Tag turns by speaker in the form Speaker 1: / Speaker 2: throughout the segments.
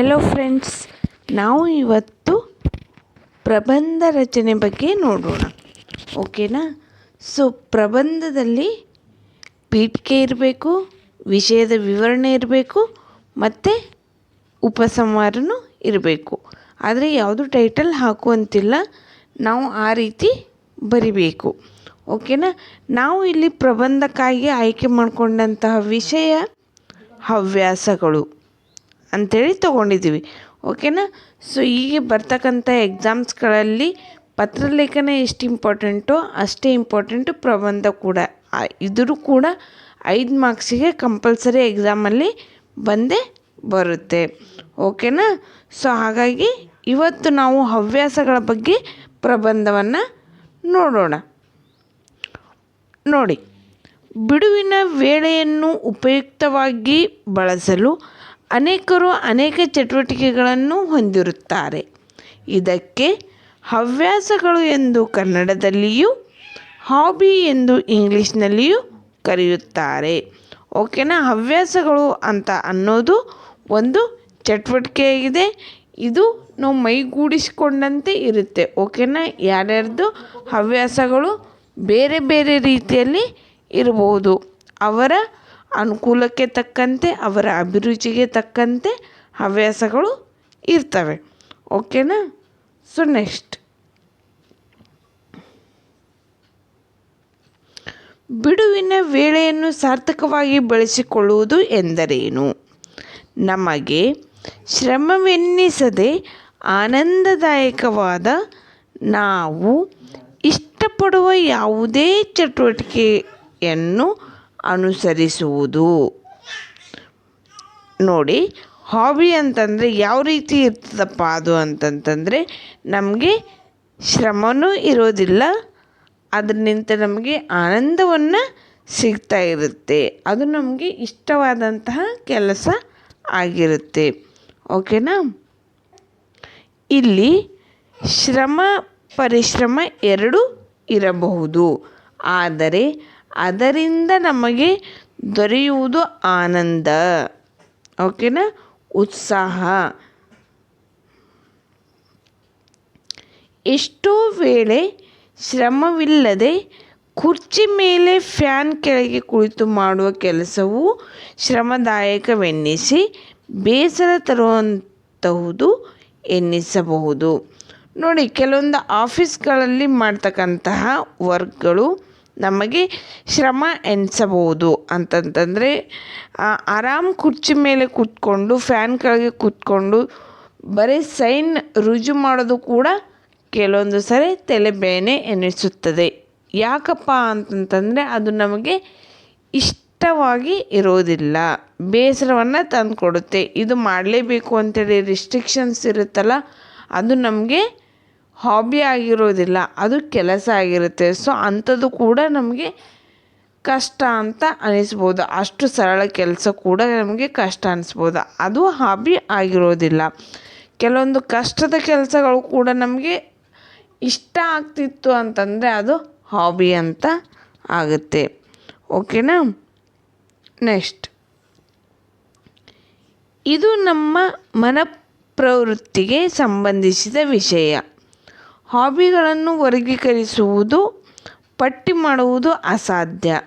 Speaker 1: Hello friends ನಾವು ಇವತ್ತು ಪ್ರಬಂಧ ರಚನೆ ಬಗ್ಗೆ ನೋಡೋಣ. ಓಕೆನಾ? ಸೊ ಪ್ರಬಂಧದಲ್ಲಿ ಪೀಠಿಕೆ ಇರಬೇಕು, ವಿಷಯದ ವಿವರಣೆ ಇರಬೇಕು, ಮತ್ತು ಉಪಸಂಹಾರನೂ ಇರಬೇಕು. ಆದರೆ ಯಾವುದು ಟೈಟಲ್ ಹಾಕುವಂತಿಲ್ಲ. ನಾವು ಆ ರೀತಿ ಬರಿಬೇಕು. ಓಕೆನಾ? ನಾವು ಇಲ್ಲಿ ಪ್ರಬಂಧಕ್ಕಾಗಿ ಆಯ್ಕೆ ಮಾಡಿಕೊಂಡಂತಹ ವಿಷಯ ಹವ್ಯಾಸಗಳು. ಅಂಥೇಳಿ ತೊಗೊಂಡಿದ್ದೀವಿ. ಓಕೆನಾ ಸೊ ಹೀಗೆ ಬರ್ತಕ್ಕಂಥ ಎಕ್ಸಾಮ್ಸ್ಗಳಲ್ಲಿ ಪತ್ರಲೇಖನ ಎಷ್ಟು ಇಂಪಾರ್ಟೆಂಟೋ ಅಷ್ಟೇ ಇಂಪಾರ್ಟೆಂಟು ಪ್ರಬಂಧ ಕೂಡ. ಇದ್ರೂ ಕೂಡ ಐದು ಮಾರ್ಕ್ಸಿಗೆ ಕಂಪಲ್ಸರಿ ಎಕ್ಸಾಮಲ್ಲಿ ಬಂದೇ ಬರುತ್ತೆ. ಓಕೆನಾ ಸೊ ಹಾಗಾಗಿ ಇವತ್ತು ನಾವು ಹವ್ಯಾಸಗಳ ಬಗ್ಗೆ ಪ್ರಬಂಧವನ್ನು ನೋಡೋಣ. ನೋಡಿ, ಬಿಡುವಿನ ವೇಳೆಯನ್ನು ಉಪಯುಕ್ತವಾಗಿ ಬಳಸಲು ಅನೇಕರು ಅನೇಕ ಚಟುವಟಿಕೆಗಳನ್ನು ಹೊಂದಿರುತ್ತಾರೆ. ಇದಕ್ಕೆ ಹವ್ಯಾಸಗಳು ಎಂದು ಕನ್ನಡದಲ್ಲಿಯೂ, ಹಾಬಿ ಎಂದು ಇಂಗ್ಲೀಷ್ನಲ್ಲಿಯೂ ಕರೆಯುತ್ತಾರೆ. ಓಕೆನಾ? ಹವ್ಯಾಸಗಳು ಅಂತ ಅನ್ನೋದು ಒಂದು ಚಟುವಟಿಕೆಯಾಗಿದೆ. ಇದು ನಾವು ಮೈಗೂಡಿಸಿಕೊಂಡಂತೆ ಇರುತ್ತೆ. ಓಕೆನಾ? ಯಾರ್ಯಾರ್ದು ಹವ್ಯಾಸಗಳು ಬೇರೆ ಬೇರೆ ರೀತಿಯಲ್ಲಿ ಇರ್ಬೋದು ಅವರ ಅನುಕೂಲಕ್ಕೆ ತಕ್ಕಂತೆ, ಅವರ ಅಭಿರುಚಿಗೆ ತಕ್ಕಂತೆ ಹವ್ಯಾಸಗಳು ಇರ್ತವೆ. ಓಕೆನಾ? ಸೊ ನೆಕ್ಸ್ಟ್ ಬಿಡುವಿನ ವೇಳೆಯನ್ನು ಸಾರ್ಥಕವಾಗಿ ಬಳಸಿಕೊಳ್ಳುವುದು ಎಂದರೇನು? ನಮಗೆ ಶ್ರಮವೆನ್ನಿಸದೆ ಆನಂದದಾಯಕವಾದ ನಾವು ಇಷ್ಟಪಡುವ ಯಾವುದೇ ಚಟುವಟಿಕೆಯನ್ನು ಅನುಸರಿಸುವುದು. ನೋಡಿ ಹಾಬಿ ಅಂತಂದರೆ ಯಾವ ರೀತಿ ಇರ್ತದಪ್ಪ ಅದು ಅಂತಂತಂದರೆ, ನಮಗೆ ಶ್ರಮವೂ ಇರೋದಿಲ್ಲ ಅದರಿಂದ ನಮಗೆ ಆನಂದವನ್ನು ಸಿಗ್ತಾ ಇರುತ್ತೆ. ಅದು ನಮಗೆ ಇಷ್ಟವಾದಂತಹ ಕೆಲಸ ಆಗಿರುತ್ತೆ. ಓಕೆನಾ? ಇಲ್ಲಿ ಶ್ರಮ, ಪರಿಶ್ರಮ ಎರಡೂ ಇರಬಹುದು. ಆದರೆ ಅದರಿಂದ ನಮಗೆ ದೊರೆಯುವುದು ಆನಂದ. ಓಕೆನಾ? ಉತ್ಸಾಹ. ಎಷ್ಟೋ ವೇಳೆ ಶ್ರಮವಿಲ್ಲದೆ ಕುರ್ಚಿ ಮೇಲೆ ಫ್ಯಾನ್ ಕೆಳಗೆ ಕುಳಿತು ಮಾಡುವ ಕೆಲಸವು ಶ್ರಮದಾಯಕವೆನ್ನಿಸಿ ಬೇಸರ ತರುವಂತಹುದು ಎನ್ನಿಸಬಹುದು. ನೋಡಿ, ಕೆಲವೊಂದು ಆಫೀಸ್ಗಳಲ್ಲಿ ಮಾಡ್ತಕ್ಕಂತಹ ವರ್ಕ್ಗಳು ನಮಗೆ ಶ್ರಮ ಎನಿಸಬಹುದು. ಅಂತಂತಂದರೆ ಆರಾಮ್ ಕುರ್ಚಿ ಮೇಲೆ ಕೂತ್ಕೊಂಡು, ಫ್ಯಾನ್ ಕೆಳಗೆ ಕೂತ್ಕೊಂಡು, ಬರೀ ಸೈನ್ ರುಜು ಮಾಡೋದು ಕೂಡ ಕೆಲವೊಂದು ಸರಿ ತಲೆಬೇನೆ ಎನಿಸುತ್ತದೆ. ಯಾಕಪ್ಪ ಅಂತಂತಂದರೆ, ಅದು ನಮಗೆ ಇಷ್ಟವಾಗಿ ಇರೋದಿಲ್ಲ. ಬೇಸರವನ್ನು ತಂದುಕೊಡುತ್ತೆ. ಇದು ಮಾಡಲೇಬೇಕು ಅಂತೇಳಿ ರಿಸ್ಟ್ರಿಕ್ಷನ್ಸ್ ಇರುತ್ತಲ್ಲ, ಅದು ನಮಗೆ ಹಾಬಿ ಆಗಿರೋದಿಲ್ಲ, ಅದು ಕೆಲಸ ಆಗಿರುತ್ತೆ. ಸೊ ಅಂಥದ್ದು ಕೂಡ ನಮಗೆ ಕಷ್ಟ ಅಂತ ಅನಿಸ್ಬೋದು. ಅಷ್ಟು ಸರಳ ಕೆಲಸ ಕೂಡ ನಮಗೆ ಕಷ್ಟ ಅನಿಸ್ಬೋದು. ಅದು ಹಾಬಿ ಆಗಿರೋದಿಲ್ಲ. ಕೆಲವೊಂದು ಕಷ್ಟದ ಕೆಲಸಗಳು ಕೂಡ ನಮಗೆ ಇಷ್ಟ ಆಗ್ತಿತ್ತು ಅಂತಂದರೆ ಅದು ಹಾಬಿ ಅಂತ ಆಗುತ್ತೆ. ಓಕೆನಾ ನೆಕ್ಸ್ಟ್ ಇದು ನಮ್ಮ ಮನ ಪ್ರವೃತ್ತಿಗೆ ಸಂಬಂಧಿಸಿದ ವಿಷಯ. ಹಾಬಿಗಳನ್ನು ವರ್ಗೀಕರಿಸುವುದು, ಪಟ್ಟಿ ಮಾಡುವುದು ಅಸಾಧ್ಯ.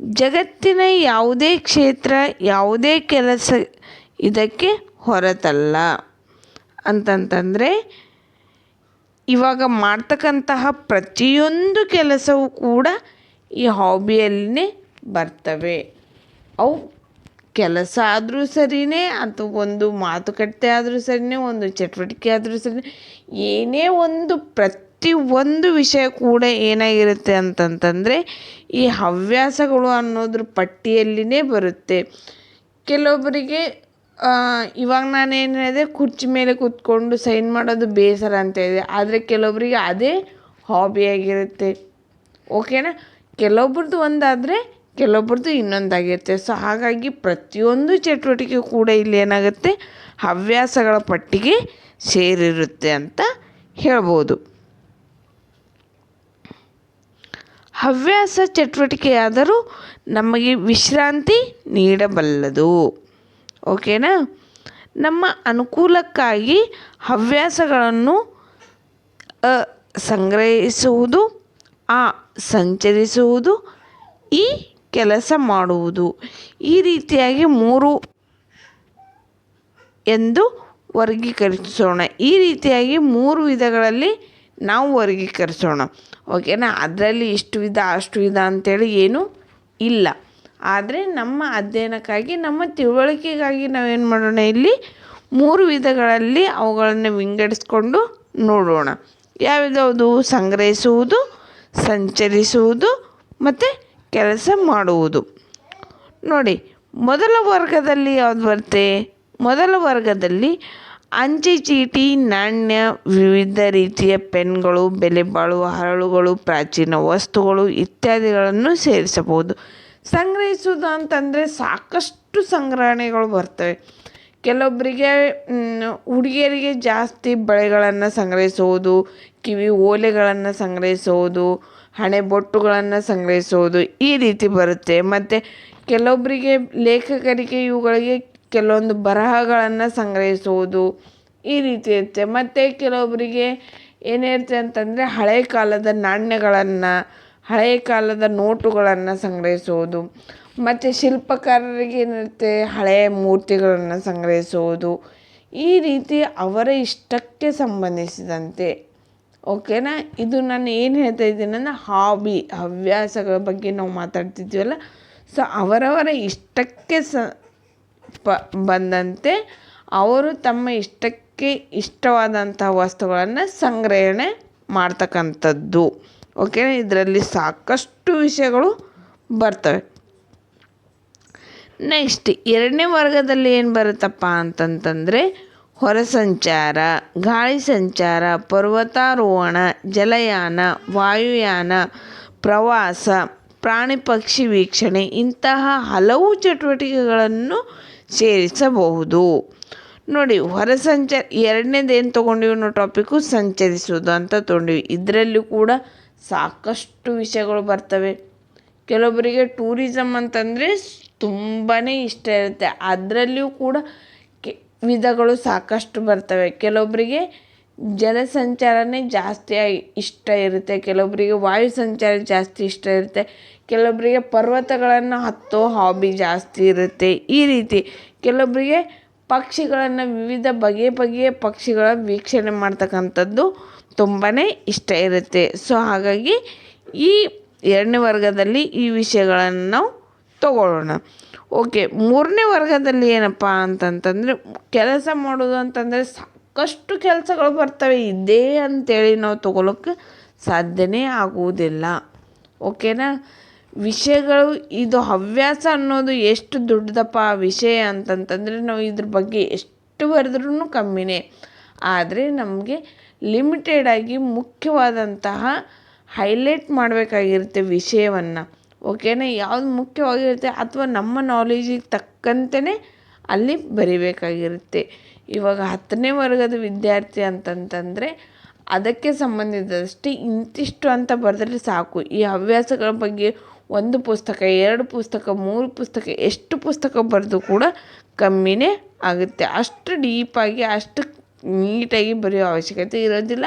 Speaker 1: ಜಗತ್ತಿನ ಯಾವುದೇ ಕ್ಷೇತ್ರ, ಯಾವುದೇ ಕೆಲಸ ಇದಕ್ಕೆ ಹೊರತಲ್ಲ. ಅಂತಂತಂದರೆ, ಇವಾಗ ಮಾಡ್ತಕ್ಕಂತಹ ಪ್ರತಿಯೊಂದು ಕೆಲಸವೂ ಕೂಡ ಈ ಹಾಬಿಯಲ್ಲಿನೇ ಬರ್ತವೆ. ಅವು ಕೆಲಸ ಆದರೂ ಸರಿಯೇ ಅಥವಾ ಒಂದು ಮಾತುಕತೆ ಆದರೂ ಸರಿಯೇ ಒಂದು ಚಟುವಟಿಕೆ ಆದರೂ ಸರಿ ಏನೇ ಒಂದು ಪ್ರತಿ ಒಂದು ವಿಷಯ ಕೂಡ ಏನಾಗಿರುತ್ತೆ ಅಂತಂತಂದರೆ, ಈ ಹವ್ಯಾಸಗಳು ಅನ್ನೋದ್ರ ಪಟ್ಟಿಯಲ್ಲಿನೇ ಬರುತ್ತೆ. ಕೆಲವೊಬ್ಬರಿಗೆ ಇವಾಗ ನಾನು ಏನು ಹೇಳಿದೆ ಕುರ್ಚಿ ಮೇಲೆ ಕೂತ್ಕೊಂಡು ಸೈನ್ ಮಾಡೋದು ಬೇಸರ ಅಂತ ಇದೆ. ಆದರೆ ಕೆಲವೊಬ್ಬರಿಗೆ ಅದೇ ಹಾಬಿಯಾಗಿರುತ್ತೆ ಓಕೆನಾ ಕೆಲವೊಬ್ರದ್ದು ಒಂದಾದರೆ ಕೆಲವೊಬ್ರದ್ದು ಇನ್ನೊಂದಾಗಿರುತ್ತೆ ಸೊ ಹಾಗಾಗಿ ಪ್ರತಿಯೊಂದು ಚಟುವಟಿಕೆ ಕೂಡ ಇಲ್ಲಿ ಏನಾಗುತ್ತೆ? ಹವ್ಯಾಸಗಳ ಪಟ್ಟಿಗೆ ಸೇರಿರುತ್ತೆ ಅಂತ ಹೇಳ್ಬೋದು. ಹವ್ಯಾಸ ಚಟುವಟಿಕೆಯಾದರೂ ನಮಗೆ ವಿಶ್ರಾಂತಿ ನೀಡಬಲ್ಲದು. ಓಕೆನಾ? ನಮ್ಮ ಅನುಕೂಲಕ್ಕಾಗಿ ಹವ್ಯಾಸಗಳನ್ನು ಸಂಗ್ರಹಿಸುವುದು, ಆ, ಸಂಚರಿಸುವುದು, ಈ ಕೆಲಸ ಮಾಡುವುದು. ಈ ರೀತಿಯಾಗಿ ಮೂರು ಎಂದು ವರ್ಗೀಕರಿಸೋಣ. ಈ ರೀತಿಯಾಗಿ ಮೂರು ವಿಧಗಳಲ್ಲಿ ನಾವು ವರ್ಗೀಕರಿಸೋಣ. ಓಕೆನಾ ಅದರಲ್ಲಿ ಇಷ್ಟು ವಿಧ, ಅಷ್ಟು ವಿಧ ಅಂತೇಳಿ ಏನೂ ಇಲ್ಲ. ಆದರೆ ನಮ್ಮ ಅಧ್ಯಯನಕ್ಕಾಗಿ, ನಮ್ಮ ತಿಳುವಳಿಕೆಗಾಗಿ ನಾವೇನು ಮಾಡೋಣ ಇಲ್ಲಿ? ಮೂರು ವಿಧಗಳಲ್ಲಿ ಅವುಗಳನ್ನು ವಿಂಗಡಿಸ್ಕೊಂಡು ನೋಡೋಣ. ಯಾವ್ಯಾವುದು? ಸಂಗ್ರಹಿಸುವುದು, ಸಂಚರಿಸುವುದು ಮತ್ತು ಕೆಲಸ ಮಾಡುವುದು. ನೋಡಿ, ಮೊದಲ ವರ್ಗದಲ್ಲಿ ಯಾವ್ದು ಬರುತ್ತೆ? ಮೊದಲ ವರ್ಗದಲ್ಲಿ ಅಂಚೆ, ಚೀಟಿ, ನಾಣ್ಯ, ವಿವಿಧ ರೀತಿಯ ಪೆನ್ಗಳು, ಬೆಲೆ ಬಾಳುವ ಹರಳುಗಳು, ಪ್ರಾಚೀನ ವಸ್ತುಗಳು ಇತ್ಯಾದಿಗಳನ್ನು ಸೇರಿಸಬಹುದು. ಸಂಗ್ರಹಿಸುವುದು ಅಂತಂದರೆ ಸಾಕಷ್ಟು ಸಂಗ್ರಹಣೆಗಳು ಬರ್ತವೆ. ಕೆಲವೊಬ್ಬರಿಗೆ ಹುಡುಗಿಯರಿಗೆ ಜಾಸ್ತಿ ಬಳೆಗಳನ್ನು ಸಂಗ್ರಹಿಸುವುದು, ಕಿವಿ ಓಲೆಗಳನ್ನು ಸಂಗ್ರಹಿಸುವುದು ಹಣೆಬೊಟ್ಟುಗಳನ್ನು ಸಂಗ್ರಹಿಸುವುದು ಈ ರೀತಿ ಬರುತ್ತೆ. ಮತ್ತು ಕೆಲವೊಬ್ಬರಿಗೆ ಲೇಖಕರಿಗೆ ಇವುಗಳಿಗೆ ಕೆಲವೊಂದು ಬರಹಗಳನ್ನು ಸಂಗ್ರಹಿಸುವುದು ಈ ರೀತಿ ಇರುತ್ತೆ. ಮತ್ತು ಕೆಲವೊಬ್ಬರಿಗೆ ಏನಿರುತ್ತೆ ಅಂತಂದರೆ ಹಳೆ ಕಾಲದ ನಾಣ್ಯಗಳನ್ನು ಹಳೆಯ ಕಾಲದ ನೋಟುಗಳನ್ನು ಸಂಗ್ರಹಿಸುವುದು. ಮತ್ತು ಶಿಲ್ಪಕಾರರಿಗೆ ಏನಿರುತ್ತೆ ಹಳೆಯ ಮೂರ್ತಿಗಳನ್ನು ಸಂಗ್ರಹಿಸುವುದು. ಈ ರೀತಿ ಅವರ ಇಷ್ಟಕ್ಕೆ ಸಂಬಂಧಿಸಿದಂತೆ ಓಕೆನಾ? ಇದು ನಾನು ಏನು ಹೇಳ್ತಾ ಇದ್ದೀನಂದ್ರೆ ಹಾಬಿ, ಹವ್ಯಾಸಗಳ ಬಗ್ಗೆ ನಾವು ಮಾತಾಡ್ತಿದ್ವಲ್ಲ. ಸೊ ಅವರವರ ಇಷ್ಟಕ್ಕೆ ಸ, ಪ, ಬಂದಂತೆ ಅವರು ತಮ್ಮ ಇಷ್ಟಕ್ಕೆ ಇಷ್ಟವಾದಂಥ ವಸ್ತುಗಳನ್ನು ಸಂಗ್ರಹಣೆ ಮಾಡ್ತಕ್ಕಂಥದ್ದು. ಓಕೆ ಇದರಲ್ಲಿ ಸಾಕಷ್ಟು ವಿಷಯಗಳು ಬರ್ತವೆ. ನೆಕ್ಸ್ಟ್ ಎರಡನೇ ವರ್ಗದಲ್ಲಿ ಏನು ಬರುತ್ತಪ್ಪ ಅಂತಂತಂದರೆ ಹೊರ ಸಂಚಾರ ಗಾಳಿ ಸಂಚಾರ, ಪರ್ವತಾರೋಹಣ, ಜಲಯಾನ, ವಾಯುಯಾನ, ಪ್ರವಾಸ, ಪ್ರಾಣಿ ಪಕ್ಷಿ ವೀಕ್ಷಣೆ ಇಂತಹ ಹಲವು ಚಟುವಟಿಕೆಗಳನ್ನು ಸೇರಿಸಬಹುದು. ನೋಡಿ ಹೊರ ಸಂಚಾರ ಎರಡನೇದು ಏನು ತೊಗೊಂಡಿವಿ ಅನ್ನೋ ಟಾಪಿಕ್ಕು ಸಂಚರಿಸುವುದು ಅಂತ ತೊಗೊಂಡಿವಿ. ಇದರಲ್ಲೂ ಕೂಡ ಸಾಕಷ್ಟು ವಿಷಯಗಳು ಬರ್ತವೆ. ಕೆಲವೊಬ್ಬರಿಗೆ ಟೂರಿಸಮ್ ಅಂತಂದರೆ ತುಂಬಾ ಇಷ್ಟ ಇರುತ್ತೆ. ಅದರಲ್ಲಿಯೂ ಕೂಡ ವಿಧಗಳು ಸಾಕಷ್ಟು ಬರ್ತವೆ. ಕೆಲವೊಬ್ಬರಿಗೆ ಜಲ ಸಂಚಾರನೇ ಜಾಸ್ತಿ ಇಷ್ಟ ಇರುತ್ತೆ. ಕೆಲವೊಬ್ಬರಿಗೆ ವಾಯು ಸಂಚಾರ ಜಾಸ್ತಿ ಇಷ್ಟ ಇರುತ್ತೆ. ಕೆಲವೊಬ್ಬರಿಗೆ ಪರ್ವತಗಳನ್ನು ಹತ್ತೋ ಹಾಬಿ ಜಾಸ್ತಿ ಇರುತ್ತೆ. ಈ ರೀತಿ ಕೆಲವೊಬ್ಬರಿಗೆ ಪಕ್ಷಿಗಳನ್ನು ವಿವಿಧ ಬಗೆ ಬಗೆಯ ಪಕ್ಷಿಗಳ ವೀಕ್ಷಣೆ ಮಾಡ್ತಕ್ಕಂಥದ್ದು ತುಂಬಾ ಇಷ್ಟ ಇರುತ್ತೆ. ಸೊ ಹಾಗಾಗಿ ಈ ಎರಡನೇ ವರ್ಗದಲ್ಲಿ ಈ ವಿಷಯಗಳನ್ನು ನಾವು ತಗೊಳ್ಳೋಣ. ಓಕೆ, ಮೂರನೇ ವರ್ಗದಲ್ಲಿ ಏನಪ್ಪ ಅಂತಂತಂದರೆ ಕೆಲಸ ಮಾಡೋದು ಅಂತಂದರೆ ಸಾಕಷ್ಟು ಕೆಲಸಗಳು ಬರ್ತವೆ. ಇದೇ ಅಂತೇಳಿ ನಾವು ತಗೊಳ್ಳೋಕ್ಕೆ ಸಾಧ್ಯನೇ ಆಗುವುದಿಲ್ಲ. ಓಕೆನಾ? ವಿಷಯಗಳು, ಇದು ಹವ್ಯಾಸ ಅನ್ನೋದು ಎಷ್ಟು ದೊಡ್ಡದಪ್ಪ ವಿಷಯ ಅಂತಂತಂದರೆ ನಾವು ಇದ್ರ ಬಗ್ಗೆ ಎಷ್ಟು ಬರೆದ್ರೂ ಕಮ್ಮಿನೇ. ಆದರೆ ನಮಗೆ ಲಿಮಿಟೆಡಾಗಿ ಮುಖ್ಯವಾದಂತಹ ಹೈಲೈಟ್ ಮಾಡಬೇಕಾಗಿರುತ್ತೆ ವಿಷಯವನ್ನು. ಓಕೆನಾ? ಯಾವ್ದು ಮುಖ್ಯವಾಗಿರುತ್ತೆ ಅಥವಾ ನಮ್ಮ ನಾಲೆಜಿಗೆ ತಕ್ಕಂತೆಯೇ ಅಲ್ಲಿ ಬರಿಬೇಕಾಗಿರುತ್ತೆ. ಇವಾಗ ಹತ್ತನೇ ವರ್ಗದ ವಿದ್ಯಾರ್ಥಿ ಅಂತಂತಂದರೆ ಅದಕ್ಕೆ ಸಂಬಂಧಿಸಿದಷ್ಟೇ ಇಂತಿಷ್ಟು ಅಂತ ಬರೆದ್ರೆ ಸಾಕು. ಈ ಹವ್ಯಾಸಗಳ ಬಗ್ಗೆ ಒಂದು ಪುಸ್ತಕ, ಎರಡು ಪುಸ್ತಕ, ಮೂರು ಪುಸ್ತಕ, ಎಷ್ಟು ಪುಸ್ತಕ ಬರೆದು ಕೂಡ ಕಮ್ಮಿನೇ ಆಗುತ್ತೆ. ಅಷ್ಟು ಡೀಪಾಗಿ ಅಷ್ಟು ನೀಟಾಗಿ ಬರೆಯೋ ಅವಶ್ಯಕತೆ ಇರೋದಿಲ್ಲ.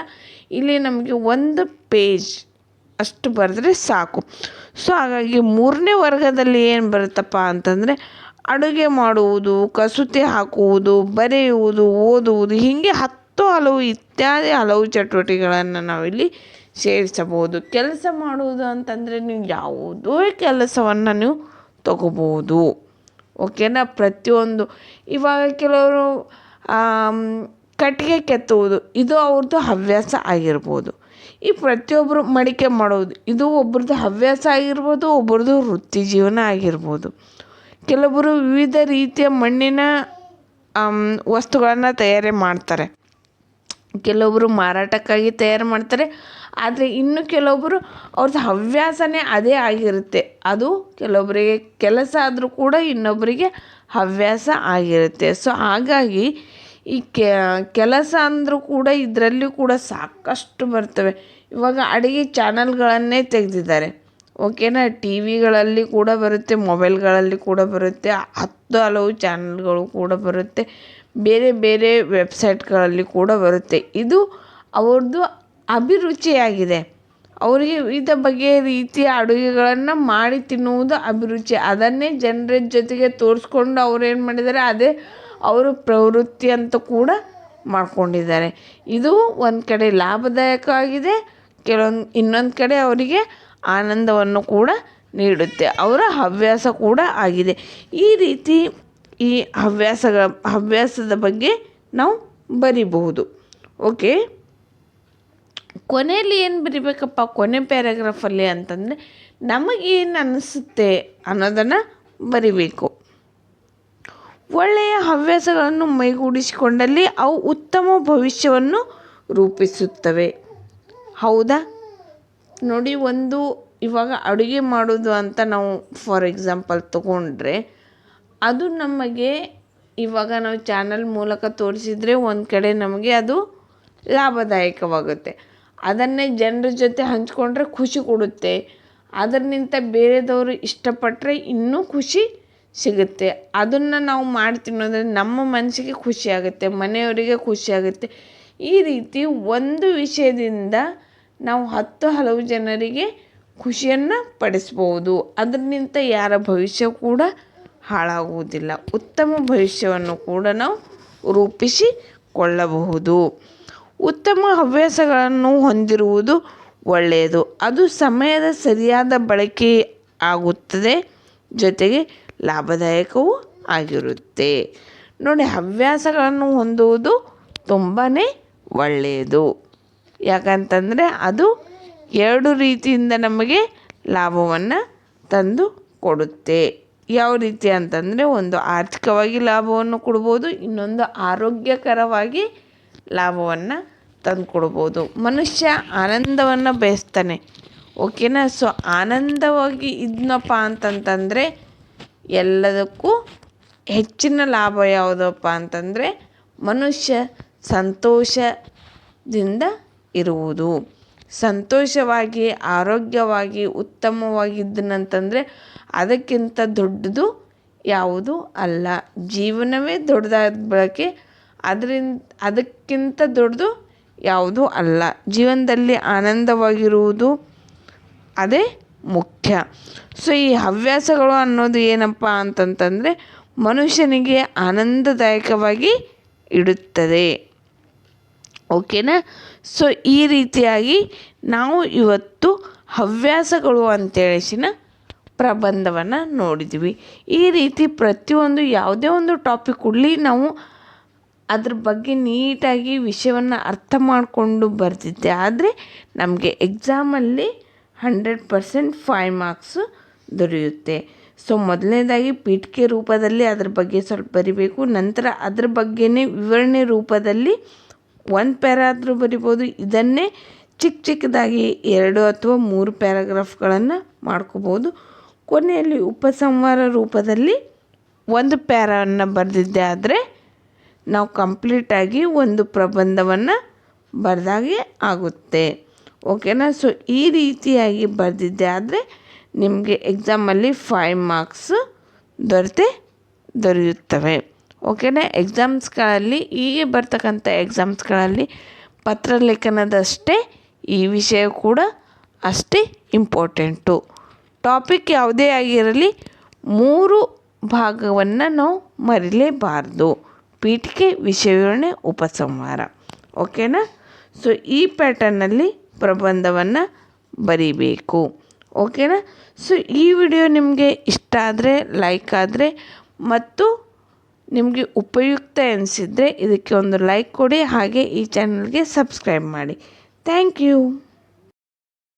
Speaker 1: ಇಲ್ಲಿ ನಮಗೆ ಒಂದು ಪೇಜ್ ಅಷ್ಟು ಬರೆದ್ರೆ ಸಾಕು. ಸೊ ಹಾಗಾಗಿ ಮೂರನೇ ವರ್ಗದಲ್ಲಿ ಏನು ಬರುತ್ತಪ್ಪ ಅಂತಂದರೆ, ಅಡುಗೆ ಮಾಡುವುದು, ಕಸೂತಿ ಹಾಕುವುದು, ಬರೆಯುವುದು, ಓದುವುದು, ಹೀಗೆ ಹತ್ತು ಹಲವು ಇತ್ಯಾದಿ ಹಲವು ಚಟುವಟಿಕೆಗಳನ್ನು ನಾವಿಲ್ಲಿ ಸೇರಿಸಬಹುದು. ಕೆಲಸ ಮಾಡುವುದು ಅಂತಂದರೆ ನೀವು ಯಾವುದೇ ಕೆಲಸವನ್ನು ನೀವು ತಗೋಬೋದು ಓಕೆನಾ? ಪ್ರತಿಯೊಂದು. ಇವಾಗ ಕೆಲವರು ಕಟ್ಟಿಗೆ ಕೆತ್ತುವುದು, ಇದು ಅವ್ರದ್ದು ಹವ್ಯಾಸ ಆಗಿರ್ಬೋದು. ಈ ಪ್ರತಿಯೊಬ್ಬರು ಮಡಿಕೆ ಮಾಡೋದು. ಇದು ಒಬ್ರದ್ದು ಹವ್ಯಾಸ ಆಗಿರ್ಬೋದು, ಒಬ್ರದ್ದು ವೃತ್ತಿ ಜೀವನ ಆಗಿರ್ಬೋದು. ಕೆಲವೊಬ್ಬರು ವಿವಿಧ ರೀತಿಯ ಮಣ್ಣಿನ ವಸ್ತುಗಳನ್ನು ತಯಾರಿ ಮಾಡ್ತಾರೆ. ಕೆಲವೊಬ್ಬರು ಮಾರಾಟಕ್ಕಾಗಿ ತಯಾರು ಮಾಡ್ತಾರೆ. ಆದರೆ ಇನ್ನು ಕೆಲವೊಬ್ಬರು ಅವ್ರದ್ದು ಹವ್ಯಾಸನೇ ಅದೇ ಆಗಿರುತ್ತೆ. ಅದು ಕೆಲವೊಬ್ಬರಿಗೆ ಕೆಲಸ ಆದರೂ ಕೂಡ ಇನ್ನೊಬ್ಬರಿಗೆ ಹವ್ಯಾಸ ಆಗಿರುತ್ತೆ. ಸೊ, ಹಾಗಾಗಿ ಈ ಕೆಲಸ ಅಂದರೂ ಕೂಡ ಇದರಲ್ಲಿ ಕೂಡ ಸಾಕಷ್ಟು ಬರ್ತವೆ. ಇವಾಗ ಅಡುಗೆ ಚಾನಲ್ಗಳನ್ನೇ ತೆಗೆದಿದ್ದಾರೆ. ಓಕೆನಾ? ಟಿ ವಿಗಳಲ್ಲಿ ಕೂಡ ಬರುತ್ತೆ, ಮೊಬೈಲ್ಗಳಲ್ಲಿ ಕೂಡ ಬರುತ್ತೆ, ಹತ್ತು ಹಲವು ಚಾನಲ್ಗಳು ಕೂಡ ಬರುತ್ತೆ, ಬೇರೆ ಬೇರೆ ವೆಬ್ಸೈಟ್ಗಳಲ್ಲಿ ಕೂಡ ಬರುತ್ತೆ. ಇದು ಅವ್ರದ್ದು ಅಭಿರುಚಿಯಾಗಿದೆ. ಅವರಿಗೆ ವಿವಿಧ ಬಗೆಯ ರೀತಿಯ ಅಡುಗೆಗಳನ್ನು ಮಾಡಿ ತಿನ್ನುವುದು ಅಭಿರುಚಿ. ಅದನ್ನೇ ಜನರ ಜೊತೆಗೆ ತೋರಿಸ್ಕೊಂಡು ಅವ್ರು ಏನು ಮಾಡಿದ್ದಾರೆ, ಅದೇ ಅವರು ಪ್ರವೃತ್ತಿ ಅಂತ ಕೂಡ ಮಾಡ್ಕೊಂಡಿದ್ದಾರೆ. ಇದು ಒಂದು ಕಡೆ ಲಾಭದಾಯಕವಾಗಿದೆ ಕೆಲವೊಂದು ಇನ್ನೊಂದು ಕಡೆ ಅವರಿಗೆ ಆನಂದವನ್ನು ಕೂಡ ನೀಡುತ್ತೆ. ಅವರ ಹವ್ಯಾಸ ಕೂಡ ಆಗಿದೆ. ಈ ರೀತಿ ಈ ಹವ್ಯಾಸಗಳ ಹವ್ಯಾಸದ ಬಗ್ಗೆ ನಾವು ಬರಿಬಹುದು. ಓಕೆ? ಕೊನೆಯಲ್ಲಿ ಏನು ಬರಿಬೇಕಪ್ಪ? ಕೊನೆ ಪ್ಯಾರಾಗ್ರಾಫಲ್ಲಿ ಅಂತಂದರೆ ನಮಗೇನು ಅನ್ನಿಸುತ್ತೆ ಅನ್ನೋದನ್ನು ಬರಿಬೇಕು. ಒಳ್ಳೆಯ ಹವ್ಯಾಸಗಳನ್ನು ಮೈಗೂಡಿಸಿಕೊಂಡಲ್ಲಿ ಅವು ಉತ್ತಮ ಭವಿಷ್ಯವನ್ನು ರೂಪಿಸುತ್ತವೆ. ಹೌದಾ? ನೋಡಿ, ಒಂದು ಇವಾಗ ಅಡುಗೆ ಮಾಡೋದು ಅಂತ ನಾವು ಫಾರ್ ಎಕ್ಸಾಂಪಲ್ ತಗೊಂಡ್ರೆ, ಅದು ನಮಗೆ ಇವಾಗ ನಾವು ಚಾನಲ್ ಮೂಲಕ ತೋರಿಸಿದರೆ ಒಂದು ಕಡೆ ನಮಗೆ ಅದು ಲಾಭದಾಯಕವಾಗುತ್ತೆ. ಅದನ್ನೇ ಜನರ ಜೊತೆ ಹಂಚ್ಕೊಂಡ್ರೆ ಖುಷಿ ಕೊಡುತ್ತೆ. ಅದರಿಂದ ಬೇರೆದವರು ಇಷ್ಟಪಟ್ಟರೆ ಇನ್ನೂ ಖುಷಿ ಸಿಗುತ್ತೆ. ಅದನ್ನು ನಾವು ಮಾಡಿ ನಮ್ಮ ಮನಸ್ಸಿಗೆ ಖುಷಿ ಆಗುತ್ತೆ, ಮನೆಯವರಿಗೆ ಖುಷಿಯಾಗುತ್ತೆ ಈ ರೀತಿ ಒಂದು ವಿಷಯದಿಂದ ನಾವು ಹತ್ತು ಹಲವು ಜನರಿಗೆ ಖುಷಿಯನ್ನು ಪಡಿಸ್ಬೋದು. ಅದರಿಂದ ಯಾರ ಭವಿಷ್ಯ ಕೂಡ ಹಾಳಾಗುವುದಿಲ್ಲ. ಉತ್ತಮ ಭವಿಷ್ಯವನ್ನು ಕೂಡ ನಾವು ರೂಪಿಸಿಕೊಳ್ಳಬಹುದು. ಉತ್ತಮ ಹವ್ಯಾಸಗಳನ್ನು ಹೊಂದಿರುವುದು ಒಳ್ಳೆಯದು. ಅದು ಸಮಯದ ಸರಿಯಾದ ಬಳಕೆ ಆಗುತ್ತದೆ. ಜೊತೆಗೆ ಲಾಭದಾಯಕವೂ ಆಗಿರುತ್ತೆ. ನೋಡಿ, ಹವ್ಯಾಸಗಳನ್ನು ಹೊಂದುವುದು ತುಂಬಾ ಒಳ್ಳೆಯದು. ಯಾಕಂತಂದರೆ ಅದು ಎರಡು ರೀತಿಯಿಂದ ನಮಗೆ ಲಾಭವನ್ನು ತಂದು ಕೊಡುತ್ತೆ. ಯಾವ ರೀತಿ ಅಂತಂದರೆ ಒಂದು ಆರ್ಥಿಕವಾಗಿ ಲಾಭವನ್ನು ಕೊಡ್ಬೋದು, ಇನ್ನೊಂದು ಆರೋಗ್ಯಕರವಾಗಿ ಲಾಭವನ್ನು ತಂದು ಕೊಡ್ಬೋದು ಮನುಷ್ಯ ಆನಂದವನ್ನು ಬಯಸ್ತಾನೆ. ಓಕೆನಾ? ಸೊ ಆನಂದವಾಗಿ ಇದ್ನಪ್ಪ ಅಂತಂತಂದರೆ ಎಲ್ಲದಕ್ಕೂ ಹೆಚ್ಚಿನ ಲಾಭ ಯಾವುದಪ್ಪ ಅಂತಂದರೆ ಮನುಷ್ಯ ಸಂತೋಷದಿಂದ ಇರುವುದು. ಸಂತೋಷವಾಗಿ, ಆರೋಗ್ಯವಾಗಿ, ಉತ್ತಮವಾಗಿದ್ದನಂತಂದರೆ ಅದಕ್ಕಿಂತ ದೊಡ್ಡದು ಯಾವುದು ಅಲ್ಲ. ಜೀವನವೇ ದೊಡ್ಡದಾದ ಬಳಕೆ. ಅದರಿಂದ, ಅದಕ್ಕಿಂತ ದೊಡ್ಡದು ಯಾವುದೂ ಅಲ್ಲ. ಜೀವನದಲ್ಲಿ ಆನಂದವಾಗಿರುವುದು ಅದೇ ಮುಖ್ಯ. ಸೊ, ಈ ಹವ್ಯಾಸಗಳು ಅನ್ನೋದು ಏನಪ್ಪ ಅಂತಂತಂದರೆ ಮನುಷ್ಯನಿಗೆ ಆನಂದದಾಯಕವಾಗಿ ಇಡುತ್ತದೆ. ಓಕೆನಾ? ಸೊ, ಈ ರೀತಿಯಾಗಿ ನಾವು ಇವತ್ತು ಹವ್ಯಾಸಗಳು ಅಂತೇಳಿಸಿನ ಪ್ರಬಂಧವನ್ನು ನೋಡಿದ್ವಿ. ಈ ರೀತಿ ಪ್ರತಿಯೊಂದು ಯಾವುದೇ ಒಂದು ಟಾಪಿಕ್ ಕೊಡಲಿ ನಾವು ಅದ್ರ ಬಗ್ಗೆ ನೀಟಾಗಿ ವಿಷಯವನ್ನು ಅರ್ಥ ಮಾಡಿಕೊಂಡು ಬರ್ತಿದ್ದೆ. ಆದರೆ ನಮಗೆ ಎಕ್ಸಾಮಲ್ಲಿ ಹಂಡ್ರೆಡ್ ಪರ್ಸೆಂಟ್ ಫೈವ್ ಮಾರ್ಕ್ಸು ದೊರೆಯುತ್ತೆ. ಸೊ, ಮೊದಲನೇದಾಗಿ ಪೀಠಿಕೆ ರೂಪದಲ್ಲಿ ಅದ್ರ ಬಗ್ಗೆ ಸ್ವಲ್ಪ ಬರಿಬೇಕು. ನಂತರ ಅದ್ರ ಬಗ್ಗೆನೇ ವಿವರಣೆ ರೂಪದಲ್ಲಿ ಒಂದು ಪ್ಯಾರಾ ಆದರೂ ಬರಿಬೋದು. ಇದನ್ನೇ ಚಿಕ್ಕ ಚಿಕ್ಕದಾಗಿ ಎರಡು ಅಥವಾ ಮೂರು ಪ್ಯಾರಾಗ್ರಾಫ್ಗಳನ್ನು ಮಾಡ್ಕೋಬೋದು. ಕೊನೆಯಲ್ಲಿ ಉಪಸಂಹಾರ ರೂಪದಲ್ಲಿ ಒಂದು ಪ್ಯಾರಾವನ್ನು ಬರೆದಿದ್ದೆ ಆದರೆ ನಾವು ಕಂಪ್ಲೀಟಾಗಿ ಒಂದು ಪ್ರಬಂಧವನ್ನು ಬರೆದಾಗೆ ಆಗುತ್ತೆ. ಓಕೆನಾ ಸೊ ಈ ರೀತಿಯಾಗಿ ಬರೆದಿದ್ದೆ ಆದರೆ ನಿಮಗೆ ಎಕ್ಸಾಮಲ್ಲಿ ಫೈವ್ ಮಾರ್ಕ್ಸ್ ದೊರೆತೇ ದೊರೆಯುತ್ತವೆ. ಓಕೆನಾ? ಎಕ್ಸಾಮ್ಸ್ಗಳಲ್ಲಿ ಹೀಗೆ ಬರ್ತಕ್ಕಂಥ ಎಕ್ಸಾಮ್ಸ್ಗಳಲ್ಲಿ ಪತ್ರಲೇಖನದಷ್ಟೇ, ಈ ವಿಷಯ ಕೂಡ ಅಷ್ಟೇ ಇಂಪಾರ್ಟೆಂಟು ಟಾಪಿಕ್ ಯಾವುದೇ ಆಗಿರಲಿ, ಮೂರು ಭಾಗವನ್ನು ನಾವು ಮರಿಲೇಬಾರ್ದು. ಪೀಠಿಕೆ ವಿಷಯ ವಿವರಣೆ ಉಪಸಂಹಾರ. ಓಕೆನಾ? ಸೊ ಈ ಪ್ಯಾಟರ್ನಲ್ಲಿ ಪ್ರಬಂಧವನ್ನು ಬರೀಬೇಕು. ಓಕೆನಾ? ಸೊ ಈ ವಿಡಿಯೋ ನಿಮಗೆ ಇಷ್ಟ ಆದರೆ ಲೈಕ್ ಆದರೆ, ಮತ್ತು ನಿಮಗೆ ಉಪಯುಕ್ತ ಎನಿಸಿದರೆ ಇದಕ್ಕೆ ಒಂದು ಲೈಕ್ ಕೊಡಿ ಹಾಗೆ ಈ ಚಾನಲ್ಗೆ ಸಬ್ಸ್ಕ್ರೈಬ್ ಮಾಡಿ. Thank you